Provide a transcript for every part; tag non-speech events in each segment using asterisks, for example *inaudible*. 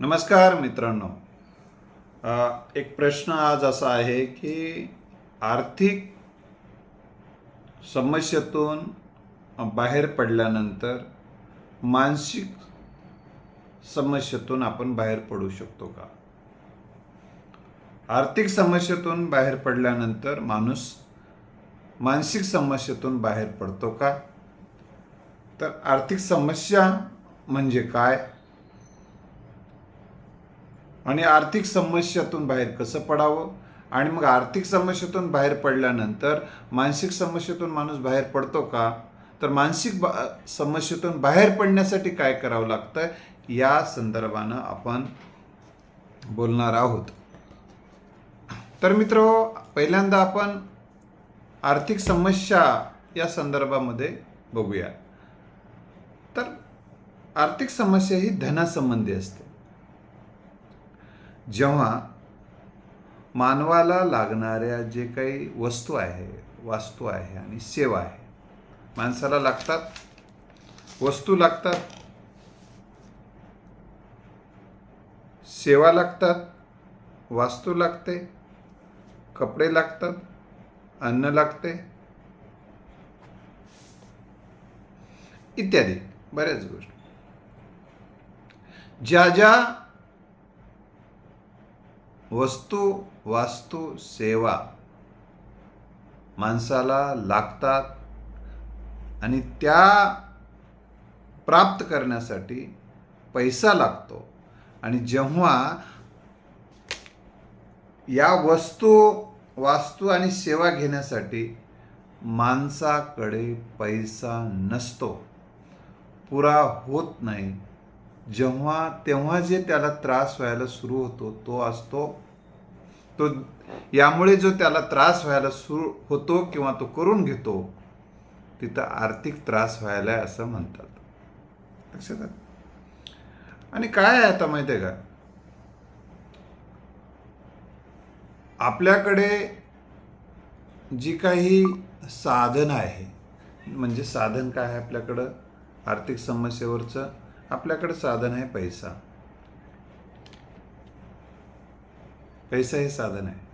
नमस्कार मित्रांनो. एक प्रश्न आज असा आहे की आर्थिक समस्येतून बाहेर पडल्यानंतर मानसिक समस्येतून आपण बाहेर पडू शकतो का? आर्थिक समस्येतून बाहेर पडल्यानंतर माणूस मानसिक समस्येतून बाहेर पडतो का? तर आर्थिक समस्या म्हणजे काय? आणि आर्थिक समस्यातून बाहेर कसं पडावं? आणि मग आर्थिक समस्येतून बाहेर पडल्यानंतर मानसिक समस्येतून माणूस बाहेर पडतो का? तर मानसिक बा समस्येतून बाहेर पडण्यासाठी काय करावं लागतं? या संदर्भानं आपण बोलणार आहोत. तर मित्र पहिल्यांदा आपण आर्थिक समस्या या संदर्भामध्ये बघूया. तर आर्थिक समस्या ही धनासंबंधी असते. जेव्हा मानवाला लागणाऱ्या जे काही वस्तू आहे वास्तू आहे आणि सेवा आहे माणसाला लागतात? वस्तू लागतात? सेवा लागतात? वास्तू लागते? कपडे लागतात? अन्न लागते? इत्यादी बऱ्याच गोष्टी. ज्या ज्या वस्तू वास्तू सेवा. माणसाला लागतात आणि त्या प्राप्त करण्यासाठी पैसा लागतो. आणि जेव्हा या वस्तू वास्तू आणि सेवा घेण्यासाठी माणसाकडे पैसा नसतो पुरा होत नाही जेव्हा तेव्हा जे त्याला त्रास व्हायला सुरू होतो तो असतो तो यामुळे जो त्याला त्रास व्हायला सुरू होतो किंवा तो करून घेतो तिथं आर्थिक त्रास व्हायला आहे असं म्हणतात. लक्षात आणि काय आहे आता माहिती आहे का? आपल्याकडे जी काही साधन आहे म्हणजे साधन काय आहे आपल्याकडं? आर्थिक समस्येवरचं आपल्याकडे साधन आहे पैसा. पैसा हे साधन आहे.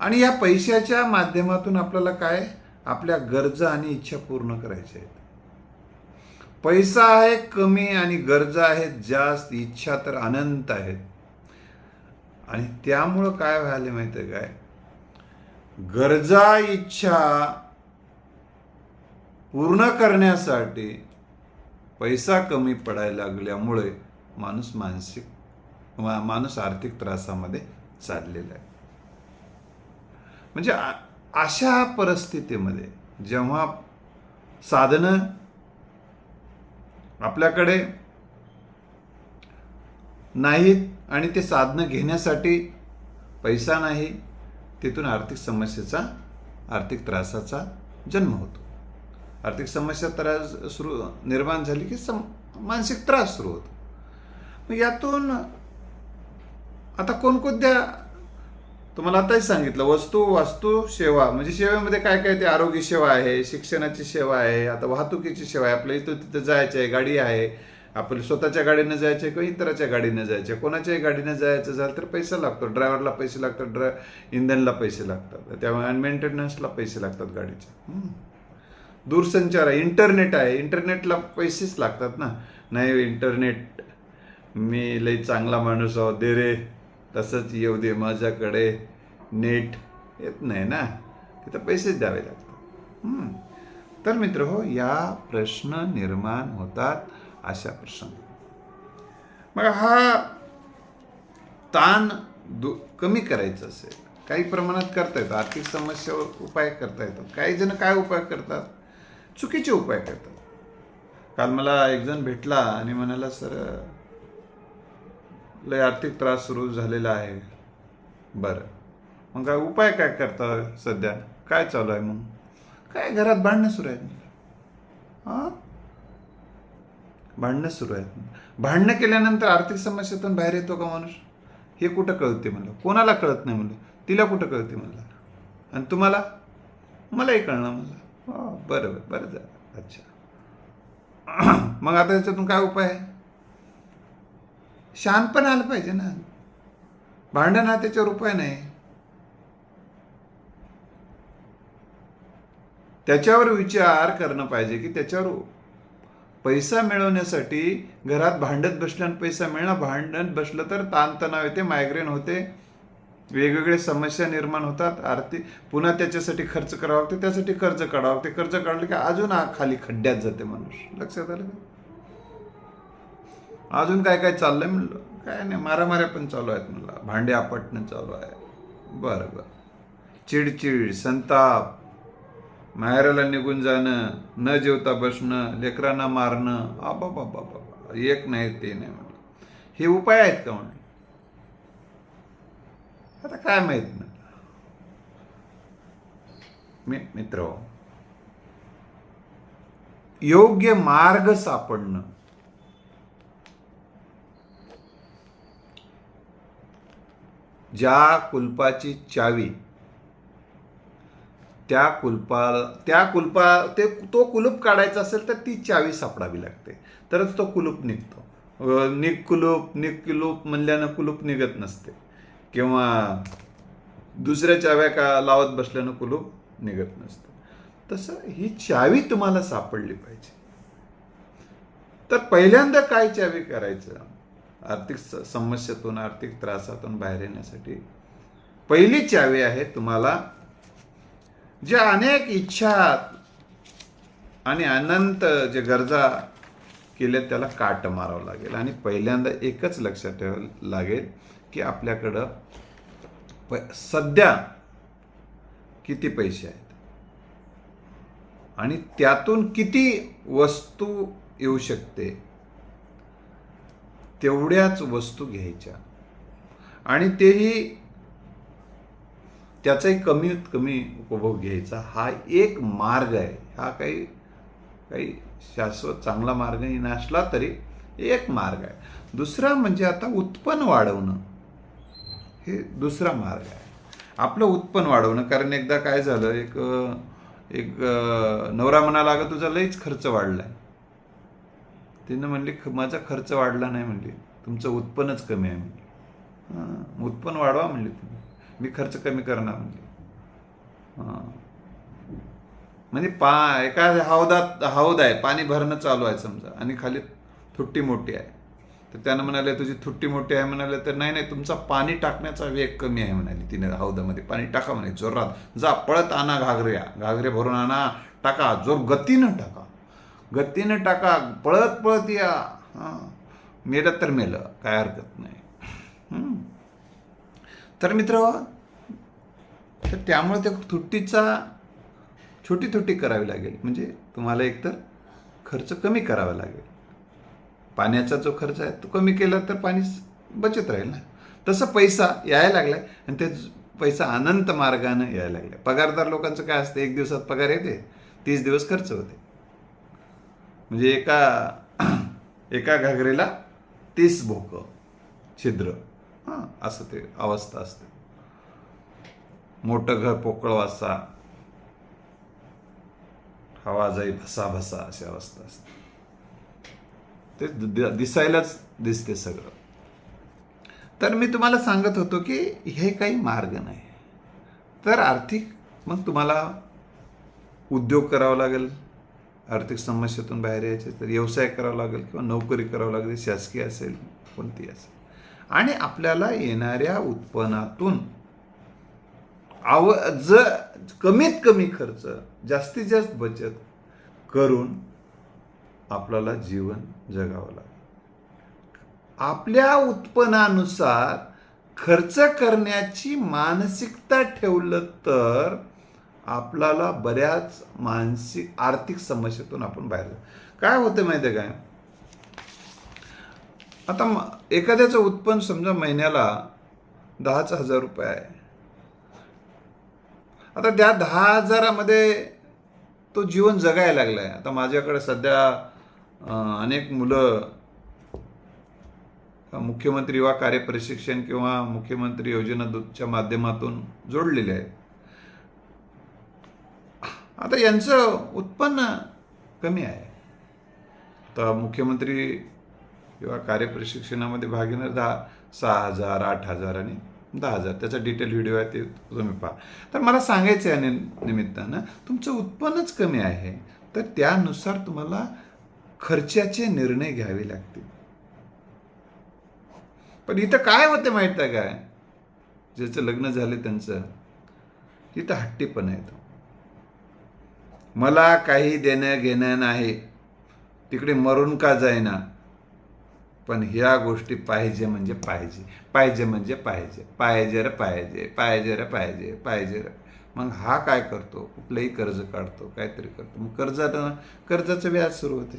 आणि या पैशाच्या माध्यमातून आपल्याला काय? आपल्या गरजा आणि इच्छा पूर्ण करायच्या आहेत. पैसा आहे कमी आणि गरजा आहेत जास्त इच्छा तर अनंत आहेत. आणि त्यामुळं काय व्हायला माहिती आहे काय? गरजा इच्छा पूर्ण करण्यासाठी पैसा कमी पडायला लागल्यामुळे माणूस मानसिक मा- माणूस आर्थिक त्रासामध्ये चाललेला आहे. म्हणजे अशा परिस्थितीमध्ये जेव्हा साधनं आपल्याकडे नाहीत आणि ते साधनं घेण्यासाठी पैसा नाही तिथून आर्थिक समस्येचा आर्थिक त्रासाचा जन्म होतो. आर्थिक समस्या त्रास सुरू निर्माण झाली की सम मानसिक त्रास सुरू होतो. मग यातून आता कोणकोणत्या तुम्हाला आताच सांगितलं वस्तू वास्तू सेवा म्हणजे सेवेमध्ये काय काय ते आरोग्य सेवा आहे शिक्षणाची सेवा आहे आता वाहतुकीची सेवा आहे आपल्या इथं तिथं जायचं आहे गाडी आहे आपल्या स्वतःच्या गाडीनं जायचं आहे किंवा इतराच्या गाडीनं जायचं आहे. कोणाच्याही गाडीनं जायचं झालं तर पैसा लागतो ड्रायव्हरला पैसे लागतात ड्रा इंधनला पैसे लागतात त्यामुळे मेंटेनन्सला पैसे लागतात गाडीचे. दूरसंचार आहे इंटरनेट आहे. इंटरनेटला पैसेच लागतात ना. नाही इंटरनेट मी लई चांगला माणूस आहो. दे रे. तसंच येऊ दे माझ्याकडे. नेट येत नाही ना. तिथं पैसेच द्यावे लागतात. तर मित्र हो या प्रश्न निर्माण होतात अशा प्रसंग. मग हा ताण दु कमी करायचं असेल. काही प्रमाणात करता येतं. आर्थिक समस्यावर उपाय करता येतात. काही जण काय उपाय करतात? चुकीचे उपाय करतात. काल मला एक जण भेटला आणि म्हणाला सर लय आर्थिक त्रास सुरू झालेला आहे. बरं. मग काय उपाय काय करता सध्या? काय चालू आहे मग? काय घरात भांडणं सुरू आहेत? हां? भांडणं सुरू आहेत. भांडणं केल्यानंतर आर्थिक समस्येतून बाहेर येतो का माणूस? हे कुठं कळते म्हणलं? कोणाला कळत नाही म्हणलं? तिला कुठं कळते म्हणलं? आणि तुम्हाला? मलाही कळणार म्हणलं. हो बरं बरं बरं झालं. अच्छा. मग आता याच्यातून काय उपाय? आहे शानपण आलं पाहिजे ना. भांडण हा त्याच्यावर उपाय नाही. त्याच्यावर विचार करणं पाहिजे की त्याच्यावर पैसा मिळवण्यासाठी घरात भांडत बसल्यानं पैसा मिळणं भांडत बसलं तर ताणतणाव येते मायग्रेन होते. वेगवेगळे समस्या निर्माण होतात आर्थिक पुन्हा त्याच्यासाठी खर्च करावा लागते त्यासाठी कर्ज काढावं लागते. कर्ज काढलं की अजून खाली खड्ड्यात जाते माणूस. लक्षात आलं का? अजून काय काय चाललंय म्हणलं? काय नाही मारामाऱ्या पण चालू आहेत म्हणलं. भांडे आपटणं चालू आहे. बरं बरं. चिडचिड संताप माहेराला निघून जाणं न जेवता बसणं लेकरांना मारणं. आबा बाबा बाबा एक नाही ते नाही म्हणलं. हे उपाय आहेत का म्हणलं? आता काय माहीत ना मी मित्र योग्य मार्ग सापडणं. ज्या कुलपाची चावी त्या कुलपा त्या कुलपा ते तो कुलूप काढायचा असेल तर ती चावी सापडावी लागते. तरच तो कुलूप निघतो. निक कुलूप निक कुलूप म्हणल्यानं कुलूप निघत नसते. किंवा दुसऱ्या चाव्या का लावत बसल्यानं कुलूप निघत नसतं. तसं ही चावी तुम्हाला सापडली पाहिजे. तर पहिल्यांदा काय चावी करायचं? आर्थिक समस्येतून आर्थिक त्रासातून बाहेर येण्यासाठी पहिली चावी आहे तुम्हाला ज्या अनेक इच्छा आणि अनंत जे गरजा केल्या त्याला काट मारावं लागेल आणि पहिल्यांदा एकच लक्षात ठेवावं लागेल की आपल्याकडं प सध्या किती पैसे आहेत? आणि त्यातून किती वस्तू येऊ शकते? तेवढ्याच वस्तू घ्यायच्या. आणि तेही त्याचाही कमीत कमी उपभोग घ्यायचा. हा एक मार्ग आहे. हा काही काही शाश्वत चांगला मार्गही नसला तरी एक मार्ग आहे. दुसरा म्हणजे आता उत्पन्न वाढवणं. हे दुसरा मार्ग आहे. आपलं उत्पन्न वाढवणं कारण एकदा काय झालं एक एक नवरा म्हणाला अगं तुझा लईच खर्च वाढलाय. तिनं म्हणली "ख- माझा खर्च वाढला नाही म्हणली. तुमचं उत्पन्नच कमी आहे म्हणली. उत्पन्न वाढवा म्हणली तुम्ही मी खर्च कमी करणार म्हणली. म्हणजे पा एका हौदात हौद आहे पाणी भरणं चालू आहे समजा आणि खाली थुट्टी मोठी आहे. तर त्यानं म्हणाले तुझी थुट्टी मोठी आहे. म्हणाले तर नाही नाही तुमचा पाणी टाकण्याचा वेग कमी आहे म्हणाली तिने हौदामध्ये. पाणी टाका म्हणे जोरात. जा पळत आणा घागऱ्या घागरे भरून आणा टाका. जोर गतीनं टाका. गतीनं टाका. पळत पळत या. हां. मेलं तर मेलं काय हरकत नाही. तर मित्र तर त्यामुळे त्या थुट्टीचा छोटी थुट्टी करावी लागेल. म्हणजे तुम्हाला एकतर खर्च कमी करावा लागेल. पाण्याचा जो खर्च आहे तो कमी केला तर पाणी बचत राहील ना. तसं पैसा यायला लागलाय आणि ते पैसा अनंत मार्गानं यायला लागलाय. पगारदार लोकांचं काय असतं? एक दिवसात पगार येते तीस दिवस खर्च होते. म्हणजे एका एका घागरेला तीस भोक छिद्र. हां असं ते अवस्था असते. मोठं घर पोकळ वासा हवा जाई भसा भसा अशी अवस्था असते. ते दिसायलाच दिसते सगळं. तर मी तुम्हाला सांगत होतो की हे काही मार्ग नाही. तर आर्थिक मग तुम्हाला उद्योग करावा लागेल. आर्थिक समस्येतून बाहेर यायचे तर व्यवसाय करावा लागेल किंवा नोकरी करावं लागेल शासकीय असेल कोणती असेल. आणि आपल्याला येणाऱ्या उत्पन्नातून आव ज कमीत कमी खर्च जास्तीत जास्त बचत करून आपल्याला जीवन जगावं लागेल. आपल्या उत्पन्नानुसार खर्च करण्याची मानसिकता ठेवलं तर आपल्याला बऱ्याच मानसिक आर्थिक समस्येतून आपण बाहेर काय होतं माहिती आहे काय? आता एखाद्याचं उत्पन्न समजा महिन्याला दहाच हजार रुपये आहे. आता त्या दहा हजारामध्ये तो जीवन जगायला लागलाय. आता माझ्याकडे सध्या अनेक मुलं मुख्यमंत्री वा कार्यप्रशिक्षण किंवा मुख्यमंत्री योजनाच्या माध्यमातून जोडलेले आहेत. आता यांचं उत्पन्न कमी आहे. आता मुख्यमंत्री किंवा कार्यप्रशिक्षणामध्ये भाग घेणार दहा सहा हजार आठ हजार आणि दहा हजार. त्याचा डिटेल व्हिडिओ आहे ते तुम्ही पहा. तर मला सांगायचं आहे या निमित्तानं तुमचं उत्पन्नच कमी आहे. तर त्यानुसार तुम्हाला खर्चाचे निर्णय घ्यावे लागतील. पण इथं काय होते माहीत आहे काय? ज्याचं लग्न झालं त्यांचं इथं हट्टीपण येतो मला काही देणं घेणं नाही. तिकडे मरून का जाईना? पण ह्या गोष्टी पाहिजे म्हणजे पाहिजे. पाहिजे म्हणजे पाहिजे. पाहिजे रे पाहिजे. पाहिजे रे पाहिजे. पाहिजे रे मग हा काय करतो? कुठलंही कर्ज काढतो काहीतरी करतो. मग कर्जात कर्जाचं व्याज सुरू होते.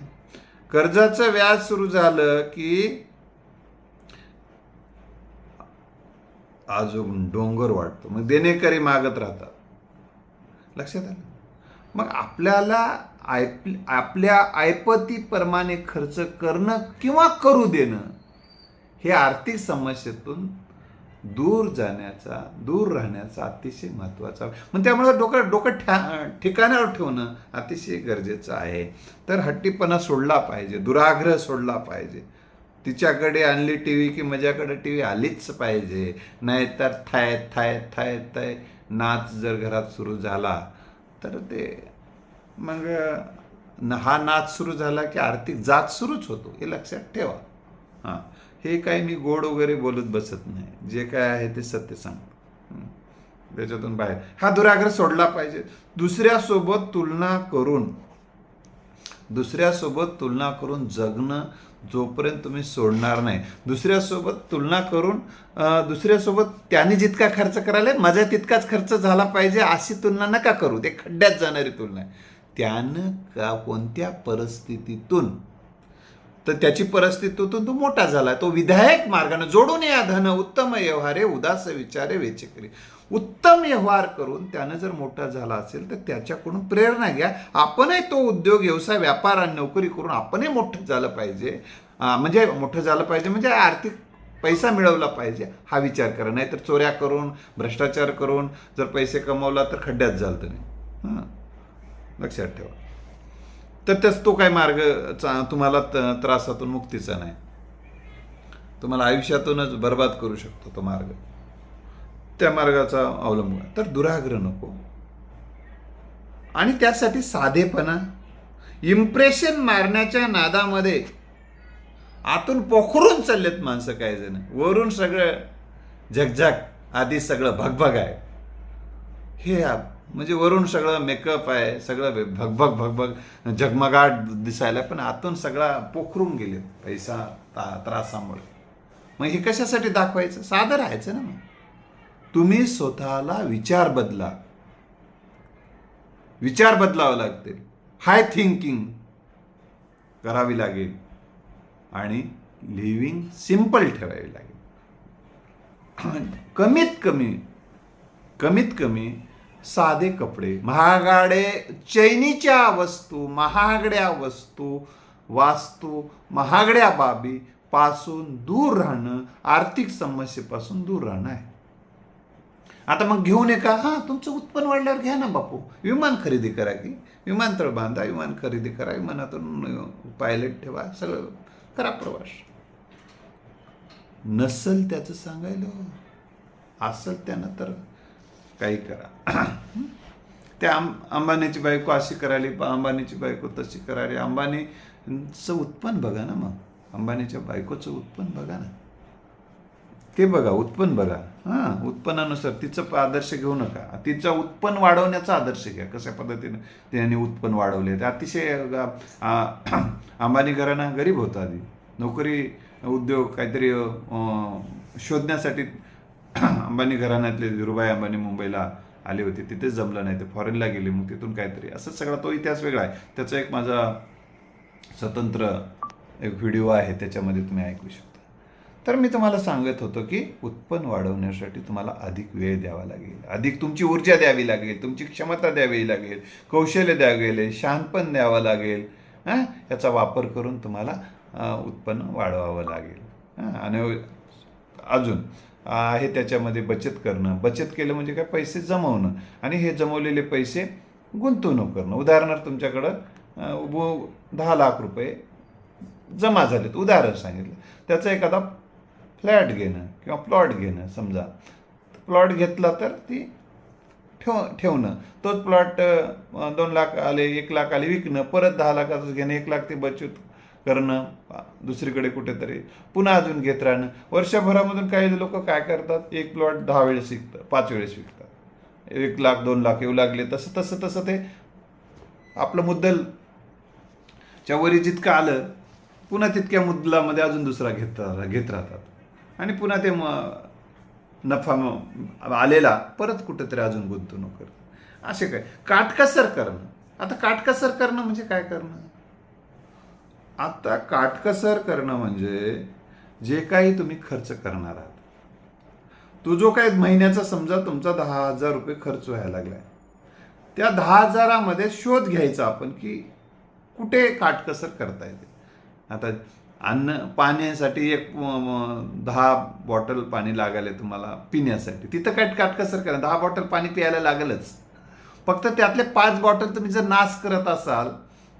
कर्जाचं व्याज सुरू झालं की अजून डोंगर वाढतो. मग देणेकरी मागत राहतात. लक्षात आलं? मग आपल्याला आय आपल्या ऐपतीप्रमाणे खर्च करणं किंवा करू देणं हे आर्थिक समस्येतून दूर जाण्याचा दूर राहण्याचा अतिशय महत्त्वाचा मग त्यामुळे डोकं डोकं ठ्या ठिकाणावर ठेवणं अतिशय गरजेचं आहे. तर हट्टीपणा सोडला पाहिजे दुराग्रह सोडला पाहिजे. तिच्याकडे आणली टी व्ही की माझ्याकडे टी व्ही आलीच पाहिजे. नाहीतर थाय थाय थाय थाय नाच जर घरात सुरू झाला तर ते मग हा नाच सुरू झाला की आर्थिक जात सुरूच होतो हे लक्षात ठेवा. हां. हे काही मी गोड वगैरे बोलत बसत नाही. जे काय आहे ते सत्य सांगतो. त्याच्यातून बाहेर. हा दुराग्रह सोडला पाहिजे. दुसऱ्यासोबत तुलना करून दुसऱ्यासोबत तुलना करून जगणं जोपर्यंत तुम्ही सोडणार नाही. दुसऱ्यासोबत तुलना करून दुसऱ्यासोबत त्याने जितका खर्च करायला माझा तितकाच खर्च झाला पाहिजे अशी तुलना नका करू. ते खड्ड्यात जाणारी तुलना आहे. त्यानं का कोणत्या परिस्थितीतून तर त्याची परिस्थितीतून तो मोठा झाला तो विधायक मार्गाने जोडून या धन उत्तम व्यवहारे उदास विचारे वेचकरी उत्तम व्यवहार करून त्यानं जर मोठा झाला असेल तर त्याच्याकडून प्रेरणा घ्या. आपणही तो उद्योग व्यवसाय व्यापार आणि नोकरी करून आपणही मोठं झालं पाहिजे. म्हणजे मोठं झालं पाहिजे म्हणजे आर्थिक पैसा मिळवला पाहिजे हा विचार करा. नाहीतर चोऱ्या करून भ्रष्टाचार करून जर पैसे कमवला तर खड्ड्यात झालं नाही. हां. लक्षात ठेवा. तर त्याच तो काय मार्ग चा- तुम्हाला त्रासातून मुक्तीचा नाही. तुम्हाला आयुष्यातूनच बर्बाद करू शकतो तो मार्ग. त्या मार्गाचा अवलंब तर दुराग्रह नको. आणि त्यासाठी साधेपणा. इम्प्रेशन मारण्याच्या नादामध्ये आतून पोखरून चाललेत माणसं काही जण. वरून सगळं झकझक आधी सगळं भगभग आहे हे म्हणजे वरून सगळं मेकअप आहे सगळं भगभग भगभग झगमगाट दिसायला पण आतून सगळा पोखरून गेले पैसा ता त्रासामुळे. मग हे कशासाठी दाखवायचं? साधं राहायचं ना मग. तुम्ही स्वतःला विचार बदला. विचार बदलावं लागतील हाय थिंकिंग करावी लागेल. आणि लिव्हिंग सिंपल ठेवावी लागेल. *clears throat* कमीत कमी कमीत कमी साधे कपडे महागाडे चैनीच्या वस्तू महागड्या वस्तू वास्तू महागड्या बाबी पासून दूर राहणं आर्थिक समस्येपासून दूर राहणं आहे. आता मग घेऊन ये का? हां तुमचं उत्पन्न वाढल्यावर घ्या ना बापू. विमान खरेदी करा की. विमानतळ बांधा विमान खरेदी करा विमानातून पायलट ठेवा सगळं करा प्रवास. नसल त्याचं सांगायला हो. असल त्यानं तर काही करा. त्या आम अंबानीची बायको अशी करायली अंबानीची बायको तशी करायली. अंबानीचं उत्पन्न बघा ना मग. अंबानीच्या बायकोचं उत्पन्न बघा ना. ते बघा उत्पन्न बघा. हां उत्पन्नानुसार तिचं आदर्श घेऊ नका. तिचं उत्पन्न वाढवण्याचा आदर्श घ्या. कशा पद्धतीनं त्यांनी उत्पन्न वाढवले. ते अतिशय अंबानी घराणा गरीब होता आधी. नोकरी उद्योग काहीतरी शोधण्यासाठी अंबानी घराण्यातले धीरूभाई अंबानी मुंबईला आले होते. तिथेच जमलं नाही. ते फॉरेनला गेले. मग तिथून काहीतरी. असं सगळा तो इतिहास वेगळा आहे. त्याचा एक माझा स्वतंत्र एक व्हिडिओ आहे. त्याच्यामध्ये तुम्ही ऐकू शकता. तर मी तुम्हाला सांगत होतो की उत्पन्न वाढवण्यासाठी तुम्हाला अधिक वेळ द्यावा लागेल. अधिक तुमची ऊर्जा द्यावी लागेल. तुमची क्षमता द्यावी लागेल. कौशल्य द्यावे लागेल. शहाणपण द्यावं लागेल. हां? याचा वापर करून तुम्हाला उत्पन्न वाढवावं लागेल. हां? आणि अजून आहे त्याच्यामध्ये बचत करणं. बचत केलं म्हणजे काय? पैसे जमवणं. आणि हे जमवलेले पैसे गुंतवणूक करणं. उदाहरणार्थ तुमच्याकडं व- दहा लाख रुपये जमा झालेत. उदाहरण सांगितलं. त्याचं एखादा फ्लॅट घेणं किंवा प्लॉट घेणं समजा. प्लॉट घेतला तर ती ठेव ठेवणं. तोच प्लॉट दोन लाख आले एक लाख आले विकणं. परत दहा लाखाचं घेणं. एक लाख ते बचत करणं दुसरीकडे कुठेतरी. पुन्हा अजून घेत राहणं. वर्षभरामधून काही लोक काय करतात? एक प्लॉट दहा वेळेस विकतात पाच वेळेस विकतात. एक लाख दोन लाख येऊ लागले तसं तसं तसं ते आपलं मुद्दल च्या वरी जितकं आलं पुन्हा तितक्या मुद्दलामध्ये अजून दुसरा घेत घेत राहतात. आणि पुन्हा ते म- नफा आलेला परत कुठेतरी अजून गुंतवणूक करतात. असे काय? काटकसर करणं. आता काटकसर करणं म्हणजे काय करणं? आता काटकसर करणं म्हणजे जे काही तुम्ही खर्च करणार आहात. तो जो काही महिन्याचा समजा तुमचा दहा हजार रुपये खर्च व्हायला लागलाय. त्या दहा हजारामध्ये शोध घ्यायचा आपण की कुठे काटकसर करता येते. आता अन्न पाण्यासाठी एक दहा बॉटल पाणी लागायला तुम्हाला पिण्यासाठी. तिथं काय काटकसर करा. दहा बॉटल पाणी प्यायला लागलच. फक्त त्यातले पाच बॉटल तुम्ही जर नाश करत असाल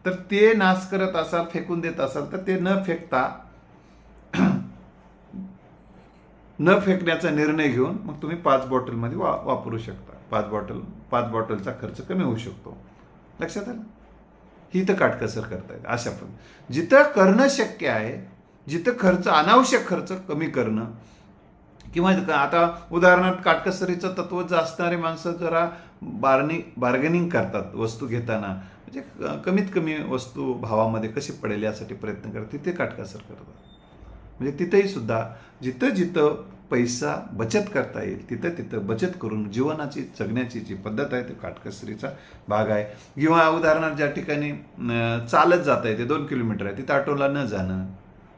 तर ते नाश करत असाल फेकून देत असाल तर ते न फेकता न फेकण्याचा निर्णय घेऊन मग तुम्ही पाच बॉटलमध्ये वा वापरू शकता. पाच बॉटल पाच बॉटलचा खर्च कमी होऊ शकतो. लक्षात आलं? ही तर काटकसर करता येईल अशा पण. जिथं करणं शक्य आहे जिथं खर्च अनावश्यक खर्च कमी करणं किंवा आता उदाहरणार्थ काटकसरीचं तत्व जे असणारे माणसं जरा बार्नि बार्गेनिंग करतात वस्तू घेताना. म्हणजे क- कमीत कमी वस्तू भावामध्ये कशी पडेल यासाठी प्रयत्न करतात तिथे काटकसर करतात. म्हणजे तिथेही सुद्धा जिथं जिथं पैसा बचत करता येईल तिथं तिथं बचत करून जीवनाची जगण्याची जी पद्धत आहे ती काटकसरीचा भाग आहे. किंवा उदाहरणार्थ ज्या ठिकाणी चालत जाता येते दोन किलोमीटर आहे तिथं ऑटोला न जाणं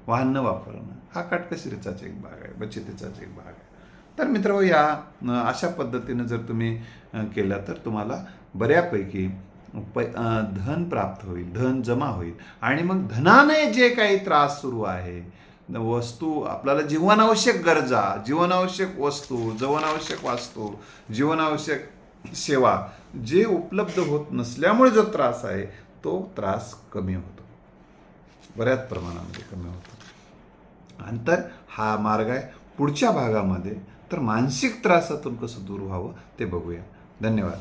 वाहन न वापरणं हा काटकसरीचाच एक भाग आहे बचतीचाच एक भाग आहे. तर मित्र या अशा पद्धतीनं जर तुम्ही केलं तर तुम्हाला बऱ्यापैकी पै धन प्राप्त होईल धन जमा होईल. आणि मग धनाने जे काही त्रास सुरू आहे वस्तू आपल्याला जीवनावश्यक गरजा जीवनावश्यक वस्तू जीवनावश्यक वास्तू जीवनावश्यक सेवा जे उपलब्ध होत नसल्यामुळे जो त्रास आहे तो त्रास कमी होतो. बऱ्याच प्रमाणामध्ये कमी होतो. आणि तर हा मार्ग आहे पुढच्या भागामध्ये तर मानसिक त्रासातून कसं दूर व्हावं ते बघूया. धन्यवाद.